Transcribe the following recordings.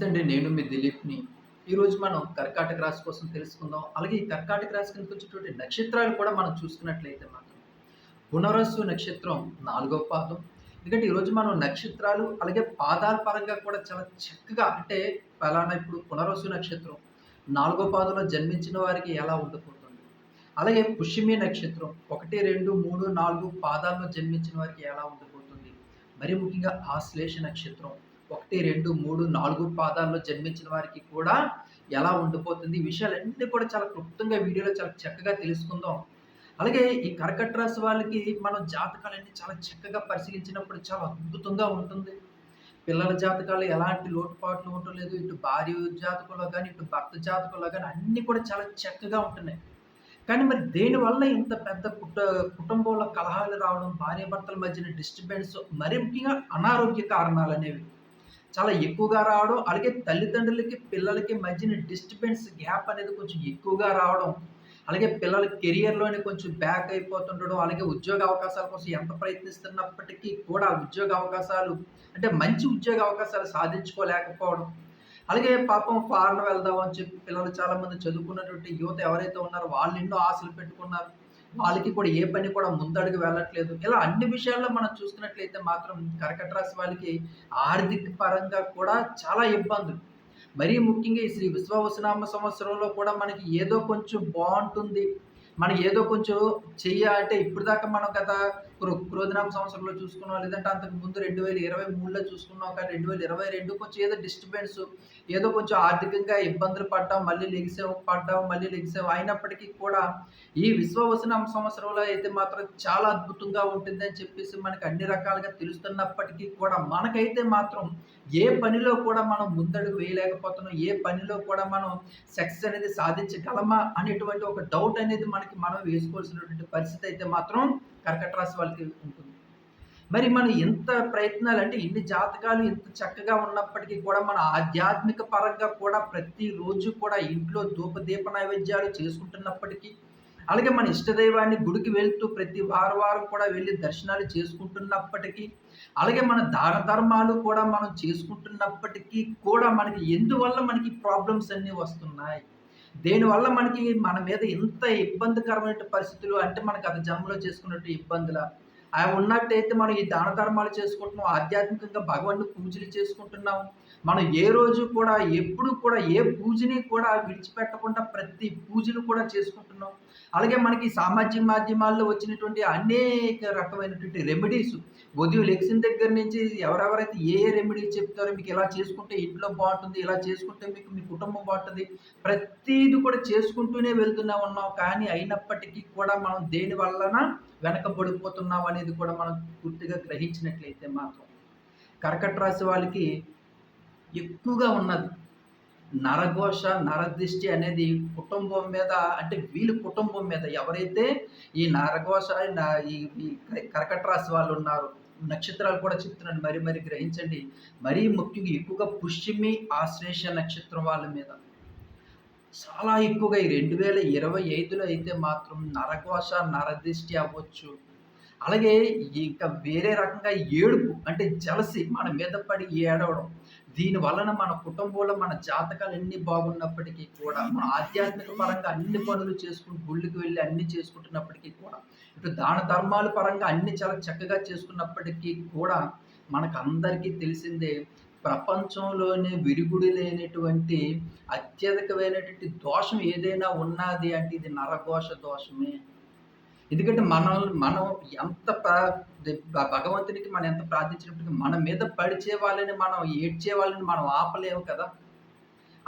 నమస్తే అండి నేను మీ దిలీప్ని. ఈరోజు మనం కర్కాటక రాశి కోసం తెలుసుకుందాం. అలాగే ఈ కర్కాటక రాశి కిందకి వచ్చేటువంటి నక్షత్రాలు కూడా మనం చూసుకున్నట్లయితే మాత్రం. పునరస్సు నక్షత్రం నాలుగో పాదం. ఎందుకంటే ఈరోజు మనం నక్షత్రాలు అలాగే పాదాల పరంగా కూడా చాలా చక్కగా అంటే ఫలానా ఇప్పుడు పునరస్సు నక్షత్రం నాలుగో పాదంలో జన్మించిన వారికి ఎలా ఉండబోతుంది అలాగే పుష్యమి నక్షత్రం ఒకటి రెండు మూడు నాలుగు పాదాల్లో జన్మించిన వారికి ఎలా ఉండబోతుంది మరి ముఖ్యంగా ఆశ్లేష నక్షత్రం ఒకటి రెండు మూడు నాలుగు పాదాల్లో జన్మించిన వారికి కూడా ఎలా ఉండిపోతుంది? ఈ విషయాలన్నీ కూడా చాలా క్లుప్తంగా వీడియోలో చాలా చక్కగా తెలుసుకుందాం. అలాగే ఈ కర్కట రాశి వాళ్ళకి మనం జాతకాలన్నీ చాలా చక్కగా పరిశీలించినప్పుడు చాలా అద్భుతంగా ఉంటుంది. పిల్లల జాతకాలు ఎలాంటి లోటుపాట్లు ఉండలేదు ఇటు భార్య జాతకంలో కానీ ఇటు భర్త జాతకంలో కానీ అన్నీ కూడా చాలా చక్కగా ఉంటున్నాయి. కానీ మరి దేనివల్ల ఇంత పెద్ద కుట కుటుంబంలో కలహాలు రావడం భార్యాభర్తల మధ్యన డిస్టర్బెన్స్ మరి ముఖ్యంగా అనారోగ్య కారణాలు అనేవి? చాలా ఎక్కువగా రావడం అలాగే తల్లిదండ్రులకి పిల్లలకి మధ్యన డిస్టర్బెన్స్ గ్యాప్ అనేది కొంచెం ఎక్కువగా రావడం అలాగే పిల్లల కెరియర్లోనే కొంచెం బ్యాక్ అయిపోతుండడం అలాగే ఉద్యోగ అవకాశాల కోసం ఎంత ప్రయత్నిస్తున్నప్పటికీ కూడా ఉద్యోగ అవకాశాలు అంటే మంచి ఉద్యోగ అవకాశాలు సాధించుకోలేకపోవడం. అలాగే పాపం ఫారెన్ వెళ్దాం అని చెప్పి పిల్లలు చాలామంది చదువుకున్నటువంటి యువత ఎవరైతే ఉన్నారో వాళ్ళు ఎన్నో ఆశలు పెట్టుకున్నారు. వాళ్ళకి కూడా ఏ పని కూడా ముందడుగు వెళ్ళట్లేదు. ఇలా అన్ని విషయాల్లో మనం చూసుకున్నట్లయితే మాత్రం కర్కట రాశి వాళ్ళకి ఆర్థిక పరంగా కూడా చాలా ఇబ్బందులు. మరీ ముఖ్యంగా ఈ శ్రీ విశ్వవసనామ సంవత్సరంలో కూడా మనకి ఏదో కొంచెం బాగుంటుంది. మనం ఏదో కొంచెం చెయ్య అంటే ఇప్పుడు దాకా మనం గత క్రో సంవత్సరంలో చూసుకున్నాం లేదంటే అంతకు ముందు రెండు వేల ఇరవై మూడులో చూసుకున్నాం కానీ రెండు వేల ఇరవై రెండు కొంచెం ఏదో డిస్టర్బెన్స్ ఏదో కొంచెం ఆర్థికంగా ఇబ్బందులు పడ్డాం మళ్ళీ లెగిసాం పడ్డాం మళ్ళీ లెగిసాం అయినప్పటికీ కూడా ఈ విశ్వవసనామ సంవత్సరంలో అయితే మాత్రం చాలా అద్భుతంగా ఉంటుంది అని చెప్పేసి మనకి అన్ని రకాలుగా తెలుస్తున్నప్పటికీ కూడా మనకైతే మాత్రం ఏ పనిలో కూడా మనం ముందడుగు వేయలేకపోతున్నాం ఏ పనిలో కూడా మనం సక్సెస్ అనేది సాధించగలమా అనేటువంటి ఒక డౌట్ అనేది మనకి మనం వేసుకోవాల్సినటువంటి పరిస్థితి అయితే మాత్రం కర్కట రాశి వాళ్ళకి ఉంటుంది. మరి మనం ఎంత ప్రయత్నాలు అంటే ఇన్ని జాతకాలు ఇంత చక్కగా ఉన్నప్పటికీ కూడా మన ఆధ్యాత్మిక పరంగా కూడా ప్రతిరోజు కూడా ఇంట్లో ధూపదీప నైవేద్యాలు చేసుకుంటున్నప్పటికీ అలాగే మన ఇష్టదైవాన్ని గుడికి వెళ్తూ ప్రతి వారం వారం కూడా వెళ్ళి దర్శనాలు చేసుకుంటున్నప్పటికీ అలాగే మన దాన ధర్మాలు కూడా మనం చేసుకుంటున్నప్పటికీ కూడా మనకి ఎందువల్ల మనకి ప్రాబ్లమ్స్ అన్నీ వస్తున్నాయి? దేనివల్ల మనకి మన మీద ఇంత ఇబ్బందికరమైన పరిస్థితులు అంటే మనకు అది జన్మలో చేసుకున్నట్టు ఇబ్బందుల? అవి ఉన్నట్టయితే మనం ఈ దాన ధర్మాలు చేసుకుంటున్నాం ఆధ్యాత్మికంగా భగవాన్ని పూజలు చేసుకుంటున్నాం మనం ఏ రోజు కూడా ఎప్పుడు కూడా ఏ పూజని కూడా విడిచిపెట్టకుండా ప్రతి పూజను కూడా చేసుకుంటున్నాం. అలాగే మనకి సామాజిక మాధ్యమాల్లో వచ్చినటువంటి అనేక రకమైనటువంటి రెమెడీస్ ఉదయం లెక్సిన దగ్గర నుంచి ఎవరెవరైతే ఏ ఏ రెమెడీస్ చెప్తారో మీకు ఇలా చేసుకుంటే ఇంట్లో బాగుంటుంది ఇలా చేసుకుంటే మీకు మీ కుటుంబం బాగుంటుంది ప్రతిది కూడా చేసుకుంటూనే వెళ్తూనే ఉన్నాం. కానీ అయినప్పటికీ కూడా మనం దేని వలన వెనకబడిపోతున్నాం అనేది కూడా మనం పూర్తిగా గ్రహించినట్లయితే మాత్రం కర్కట రాశి వాళ్ళకి ఎక్కువగా ఉన్నది. నరఘోష నరదృష్టి అనేది కుటుంబం మీద అంటే వీళ్ళ కుటుంబం మీద ఎవరైతే ఈ నరఘోష ఈ కర్కట రాశి వాళ్ళు ఉన్నారు నక్షత్రాలు కూడా చెప్తున్నాను మరి మరి గ్రహించండి. మరీ ముఖ్యంగా ఎక్కువగా పుష్యమి ఆశ్లేష నక్షత్రం వాళ్ళ మీద. చాలా ఎక్కువగా ఈ రెండు వేల ఇరవై ఐదులో అయితే మాత్రం నరఘోష నరదృష్టి అవ్వచ్చు. అలాగే ఇంకా వేరే రకంగా ఏడుపు అంటే జలసి మన మీద పడి ఏడవడం. దీని వలన మన కుటుంబంలో మన జాతకాలు అన్ని బాగున్నప్పటికీ కూడా మన ఆధ్యాత్మిక పరంగా అన్ని పనులు చేసుకుని గుళ్ళకి వెళ్ళి అన్ని చేసుకుంటున్నప్పటికీ కూడా ఇటు దాన ధర్మాల పరంగా అన్ని చాలా చక్కగా చేసుకున్నప్పటికీ కూడా మనకు అందరికీ తెలిసిందే ప్రపంచంలోనే విరుగుడు లేనటువంటి అత్యధికమైనటువంటి దోషం ఏదైనా ఉన్నది అంటే ఇది నరఘోష దోషమే. ఎందుకంటే మనం మనం ఎంత భగవంతునికి మనం ఎంత ప్రార్థించినప్పటికీ మన మీద పడిచే వాళ్ళని మనం ఏడ్చే వాళ్ళని మనం ఆపలేము కదా.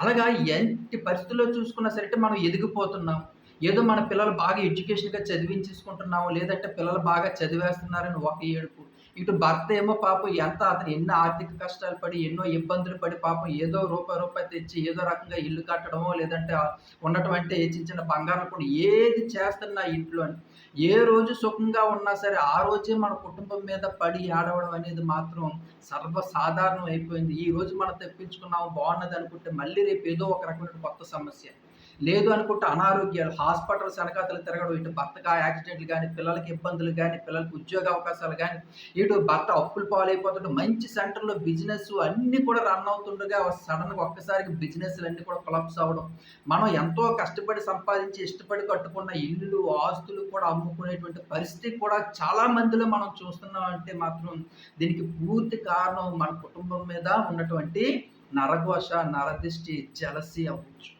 అలాగా ఎట్టి పరిస్థితుల్లో చూసుకున్నా సరే మనం ఎదిగిపోతున్నాం. ఏదో మన పిల్లలు బాగా ఎడ్యుకేషన్గా చదివించేసుకుంటున్నాము లేదంటే పిల్లలు బాగా చదివేస్తున్నారని ఒక ఏడుపు. ఇటు భర్త ఏమో పాపం ఎంత అతను ఎన్నో ఆర్థిక కష్టాలు పడి ఎన్నో ఇబ్బందులు పడి పాపం ఏదో రూపాయి రూపాయి తెచ్చి ఏదో రకంగా ఇల్లు కట్టడమో లేదంటే ఉన్నటువంటి చిన్న చిన్న బంగారం కూడా ఏది చేస్తున్నా ఇంట్లో ఏ రోజు సుఖంగా ఉన్నా సరే ఆ రోజే మన కుటుంబం మీద పడి ఆడవడం అనేది మాత్రం సర్వసాధారణం అయిపోయింది. ఈ రోజు మనం తెప్పించుకున్నాము బాగున్నది అనుకుంటే మళ్ళీ రేపు ఏదో ఒక రకమైన కొత్త సమస్య. లేదు అనుకుంటే అనారోగ్యాలు హాస్పిటల్స్ వెనకాతలు తిరగడం ఇటు భర్తకు యాక్సిడెంట్లు కానీ పిల్లలకి ఇబ్బందులు కానీ పిల్లలకి ఉద్యోగ అవకాశాలు కానీ ఇటు భర్త అప్పులు పాలైపోతుంటే మంచి సెంటర్లో బిజినెస్ అన్నీ కూడా రన్ అవుతుండగా సడన్గా ఒక్కసారికి బిజినెస్లు అన్నీ కూడా కొలాప్స్ అవ్వడం. మనం ఎంతో కష్టపడి సంపాదించి ఇష్టపడి కట్టుకున్న ఇల్లు ఆస్తులు కూడా అమ్ముకునేటువంటి పరిస్థితి కూడా చాలా మందిలో మనం చూస్తున్నాం అంటే మాత్రం దీనికి పూర్తి కారణం మన కుటుంబం మీద ఉన్నటువంటి నరఘోష నరదిష్టి జలసి అవ్వచ్చు.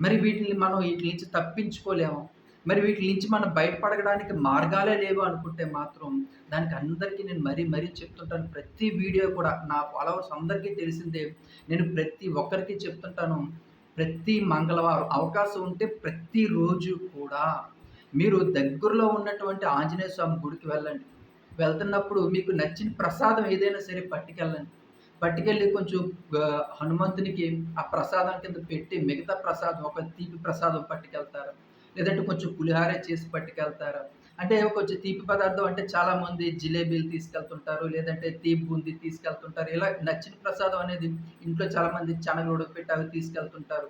మరి వీటిని మనం వీటి నుంచి తప్పించుకోలేము. మరి వీటి నుంచి మనం బయటపడడానికి మార్గాలే లేవు అనుకుంటే మాత్రం దానికి అందరికీ నేను మరీ మరీ చెప్తుంటాను. ప్రతి వీడియో కూడా నా ఫాలోవర్స్ అందరికీ తెలిసిందే. నేను ప్రతి ఒక్కరికి చెప్తుంటాను. ప్రతి మంగళవారం అవకాశం ఉంటే ప్రతిరోజు కూడా మీరు దగ్గరలో ఉన్నటువంటి ఆంజనేయ స్వామి గుడికి వెళ్ళండి. వెళ్తున్నప్పుడు మీకు నచ్చిన ప్రసాదం ఏదైనా సరే పట్టుకెళ్ళండి. పట్టుకెళ్ళి కొంచెం హనుమంతునికి ఆ ప్రసాదం కింద పెట్టి మిగతా ప్రసాదం ఒక తీపి ప్రసాదం పట్టుకెళ్తారు? లేదంటే కొంచెం పులిహార చేసి పట్టుకెళ్తారు? అంటే కొంచెం తీపి పదార్థం అంటే చాలామంది జిలేబీలు తీసుకెళ్తుంటారు లేదంటే తీపి బూందీ తీసుకెళ్తుంటారు. ఇలా నచ్చిన ప్రసాదం అనేది ఇంట్లో చాలామంది చనగలు ఉడకపెట్టి అవి తీసుకెళ్తుంటారు.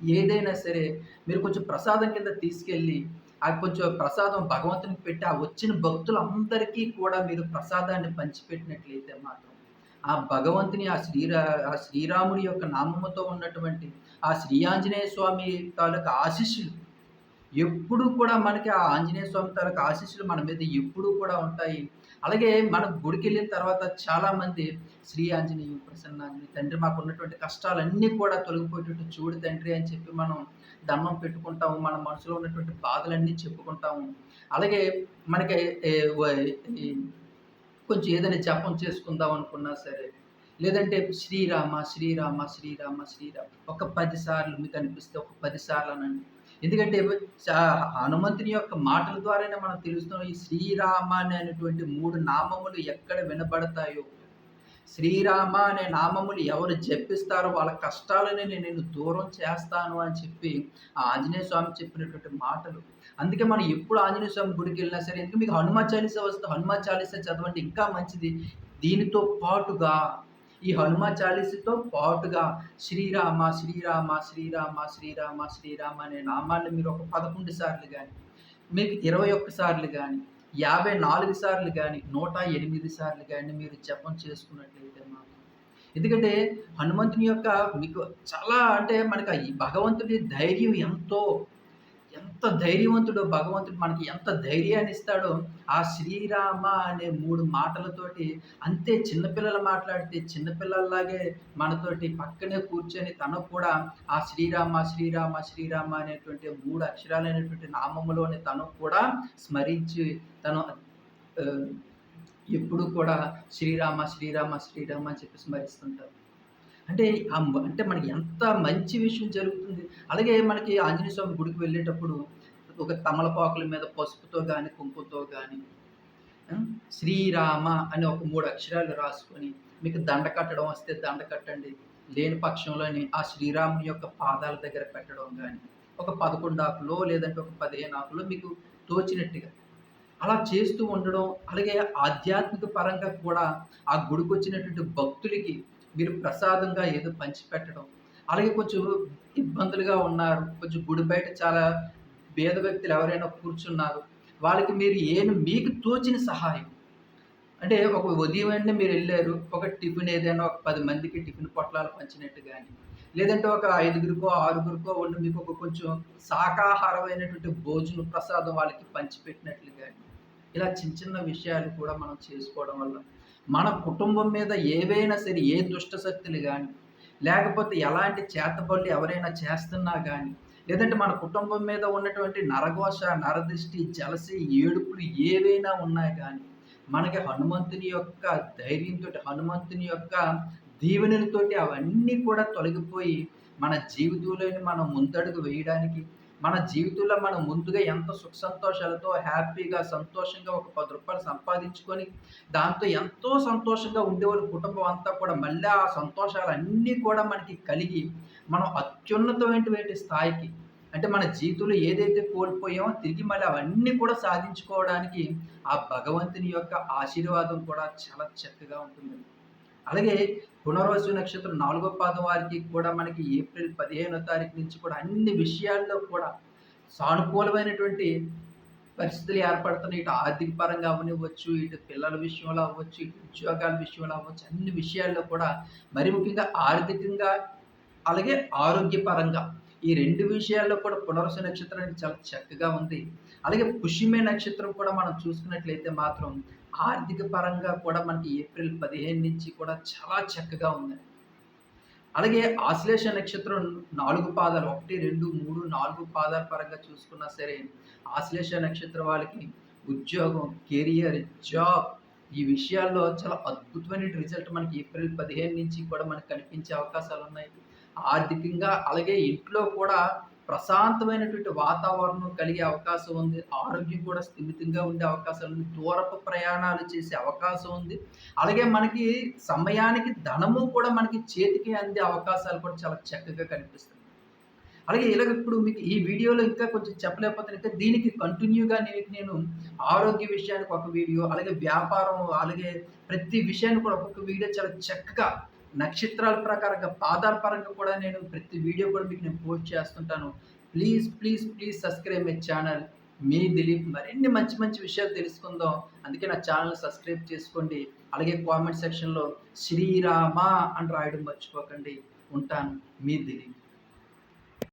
ఏదైనా సరే మీరు కొంచెం ప్రసాదం కింద తీసుకెళ్ళి ఆ కొంచెం ప్రసాదం భగవంతునికి పెట్టి ఆ వచ్చిన భక్తులందరికీ కూడా మీరు ప్రసాదాన్ని పంచిపెట్టినట్లయితే మాత్రం ఆ భగవంతుని ఆ శ్రీరా ఆ శ్రీరాముడి యొక్క నామముతో ఉన్నటువంటి ఆ శ్రీ ఆంజనేయ స్వామి తాలూకు ఆశీస్సులు ఎప్పుడు కూడా మనకి ఆ ఆంజనేయ స్వామి తాలూకు ఆశీస్సులు మన మీద ఎప్పుడూ కూడా ఉంటాయి. అలాగే మనం గుడికి వెళ్ళిన తర్వాత చాలామంది శ్రీ ఆంజనేయ ప్రసన్నాంజనేయ తండ్రి మాకు ఉన్నటువంటి కష్టాలన్నీ కూడా తొలగిపోయేటట్టు చూడు తండ్రి అని చెప్పి మనం దండం పెట్టుకుంటాము. మన మనసులో ఉన్నటువంటి బాధలన్నీ చెప్పుకుంటాము. అలాగే మనకి కొంచెం ఏదైనా జపం చేసుకుందాం అనుకున్నా సరే లేదంటే శ్రీరామ శ్రీరామ శ్రీరామ శ్రీరామ ఒక పదిసార్లు మీకు అనిపిస్తే ఒక పదిసార్లు అనండి. ఎందుకంటే హనుమంతుని యొక్క మాటల ద్వారానే మనం తెలుస్తున్నాం ఈ శ్రీరామ అనేటువంటి మూడు నామములు ఎక్కడ వినబడతాయో. శ్రీరామ అనే నామములు ఎవరు జపిస్తారో వాళ్ళ కష్టాలని నేను దూరం చేస్తాను అని చెప్పి ఆ ఆంజనేయ స్వామి చెప్పినటువంటి మాటలు. అందుకే మనం ఎప్పుడు ఆంజనేయ స్వామి గుడికి వెళ్ళినా సరే ఎందుకు మీకు హనుమా చాలీసా వస్తే హనుమా చాలీస చదవండి ఇంకా మంచిది. దీనితో పాటుగా ఈ హనుమా చాలీసతో పాటుగా శ్రీరామ శ్రీరామ శ్రీరామ శ్రీరామ శ్రీరామ అనే నామాన్ని మీరు ఒక పదకొండు సార్లు కానీ మీకు ఇరవై ఒక్క సార్లు కానీ యాభై నాలుగు సార్లు కానీ నూట ఎనిమిది సార్లు కానీ మీరు జపం చేసుకున్నట్లయితే మాత్రం ఎందుకంటే హనుమంతుని యొక్క మీకు చాలా అంటే మనకి ఈ భగవంతుడి ధైర్యం ఎంతో ఎంత ధైర్యవంతుడో భగవంతుడు మనకి ఎంత ధైర్యాన్ని ఇస్తాడో ఆ శ్రీరామ అనే మూడు మాటలతోటి అంతే చిన్నపిల్లలు మాట్లాడితే చిన్నపిల్లల్లాగే మనతోటి పక్కనే కూర్చొని తను కూడా ఆ శ్రీరామ శ్రీరామ శ్రీరామ అనేటువంటి మూడు అక్షరాలైనటువంటి నామములోని తను కూడా స్మరించి తను ఎప్పుడు కూడా శ్రీరామ శ్రీరామ శ్రీరామ అని చెప్పి స్మరిస్తుంటారు. అంటే ఆ అంటే మనకి ఎంత మంచి విషయం జరుగుతుంది. అలాగే మనకి ఆంజనేయ స్వామి గుడికి వెళ్ళేటప్పుడు ఒక తమలపాకుల మీద పసుపుతో కానీ కుంకుతో కానీ శ్రీరామ అని ఒక మూడు అక్షరాలు రాసుకొని మీకు దండ కట్టడం వస్తే దండ కట్టండి. లేని పక్షంలోని ఆ శ్రీరాముని యొక్క పాదాల దగ్గర పెట్టడం కానీ ఒక పదకొండు ఆకులో లేదంటే ఒక పదిహేను ఆకులో మీకు తోచినట్టుగా అలా చేస్తూ ఉండడం అలాగే ఆధ్యాత్మిక పరంగా కూడా ఆ గుడికి వచ్చినటువంటి భక్తులకి మీరు ప్రసాదంగా ఏదో పంచిపెట్టడం. అలాగే కొంచెం ఇబ్బందులుగా ఉన్నారు. కొంచెం గుడి బయట చాలా పేద వ్యక్తులు ఎవరైనా కూర్చున్నారు. వాళ్ళకి మీరు ఏమి మీకు తోచిన సహాయం. అంటే ఒక ఉదయం మీరు వెళ్ళారు ఒక టిఫిన్ ఏదైనా ఒక పది మందికి టిఫిన్ పొట్లాలు పంచినట్టు కానీ లేదంటే ఒక ఐదుగురికో ఆరుగురికో ఉండి మీకు ఒక కొంచెం శాకాహారమైనటువంటి భోజనం ప్రసాదం వాళ్ళకి పంచిపెట్టినట్లు కానీ ఇలా చిన్న చిన్న విషయాలు కూడా మనం చేసుకోవడం వల్ల మన కుటుంబం మీద ఏవైనా సరే ఏ దుష్ట శక్తులు కానీ లేకపోతే ఎలాంటి చేతపళ్ళు ఎవరైనా చేస్తున్నా కానీ లేదంటే మన కుటుంబం మీద ఉన్నటువంటి నరఘోష నరదృష్టి జలసి ఏడుపులు ఏవైనా ఉన్నాయి కానీ మనకి హనుమంతుని యొక్క ధైర్యంతో హనుమంతుని యొక్క దీవెనలతోటి అవన్నీ కూడా తొలగిపోయి మన జీవితంలోని మనం ముందడుగు వేయడానికి మన జీవితంలో మనం ముందుగా ఎంత సుఖ సంతోషాలతో హ్యాపీగా సంతోషంగా ఒక పది రూపాయలు సంపాదించుకొని దాంతో ఎంతో సంతోషంగా ఉండేవాళ్ళు కుటుంబం అంతా కూడా మళ్ళీ ఆ సంతోషాలు అన్నీ కూడా మనకి కలిగి మనం అత్యున్నతమైనటువంటి స్థాయికి అంటే మన జీవితంలో ఏదైతే కోల్పోయామో తిరిగి మళ్ళీ అవన్నీ కూడా సాధించుకోవడానికి ఆ భగవంతుని యొక్క ఆశీర్వాదం కూడా చాలా చక్కగా ఉంటుంది. అలాగే పునర్వసు నక్షత్రం నాలుగో పాదం వారికి కూడా మనకి ఏప్రిల్ పదిహేనో తారీఖు నుంచి కూడా అన్ని విషయాల్లో కూడా సానుకూలమైనటువంటి పరిస్థితులు ఏర్పడుతున్నాయి. ఇటు ఆర్థిక పరంగా అవనివ్వచ్చు ఇటు పిల్లల విషయంలో అవ్వచ్చు ఇటు ఉద్యోగాల విషయంలో అవ్వచ్చు అన్ని విషయాల్లో కూడా మరి ముఖ్యంగా ఆర్థికంగా అలాగే ఆరోగ్యపరంగా ఈ రెండు విషయాల్లో కూడా పునర్వసు నక్షత్రం అనేది చాలా చక్కగా ఉంది. అలాగే పుష్యమే నక్షత్రం కూడా మనం చూసుకున్నట్లయితే మాత్రం ఆర్థిక పరంగా కూడా మనకి ఏప్రిల్ పదిహేను నుంచి కూడా చాలా చక్కగా ఉంది. అలాగే ఆశ్లేష నక్షత్రం నాలుగు పాదాలు ఒకటి రెండు మూడు నాలుగు పాదాల పరంగా చూసుకున్నా సరే ఆశ్లేష నక్షత్రం వాళ్ళకి ఉద్యోగం కెరియర్ జాబ్ ఈ విషయాల్లో చాలా అద్భుతమైన రిజల్ట్ మనకి ఏప్రిల్ పదిహేను నుంచి కూడా మనకు కనిపించే అవకాశాలు ఉన్నాయి. ఆర్థికంగా అలాగే ఇంట్లో కూడా ప్రశాంతమైనటువంటి వాతావరణం కలిగే అవకాశం ఉంది. ఆరోగ్యం కూడా స్థిమితంగా ఉండే అవకాశాలు ఉంది. దూరపు ప్రయాణాలు చేసే అవకాశం ఉంది. అలాగే మనకి సమయానికి ధనము కూడా మనకి చేతికి అందే అవకాశాలు కూడా చాలా చక్కగా కనిపిస్తుంది అలాగే ఇలాగ ఇప్పుడు మీకు ఈ వీడియోలో ఇంకా కొంచెం చెప్పలేకపోతే ఇంకా దీనికి కంటిన్యూగా నేను నేను ఆరోగ్య విషయానికి ఒక వీడియో అలాగే వ్యాపారం అలాగే ప్రతి విషయాన్ని కూడా ఒక్కొక్క వీడియో చాలా చక్కగా నక్షత్రాల ప్రకారంగా పాదాల పరంగా కూడా నేను ప్రతి వీడియో కూడా మీకు నేను పోస్ట్ చేస్తుంటాను. Please please please subscribe my channel. మీ దిలీప్ మరిన్ని మంచి మంచి విషయాలు తెలుసుకుందాం. అందుకే నా ఛానల్ సబ్స్క్రైబ్ చేసుకోండి. అలాగే కామెంట్ సెక్షన్లో శ్రీరామ అని రాయడం మర్చిపోకండి. ఉంటాను. మీ దిలీప్.